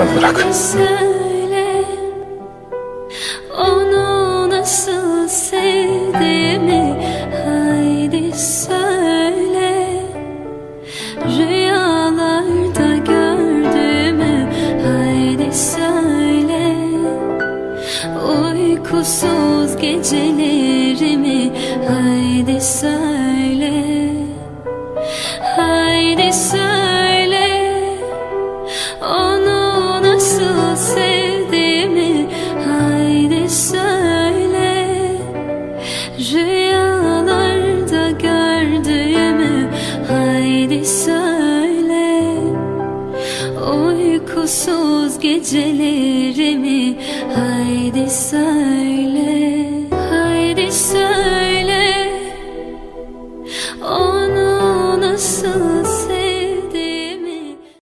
bana bırak. Söyle onu nasıl sevdiğimi Haydi söyle. Rüyalarda gördüğümü Haydi söyle. Uykusuz gecelerimi Haydi söyle Rüyalarda gördüğümü haydi söyle. Uykusuz gecelerimi haydi söyle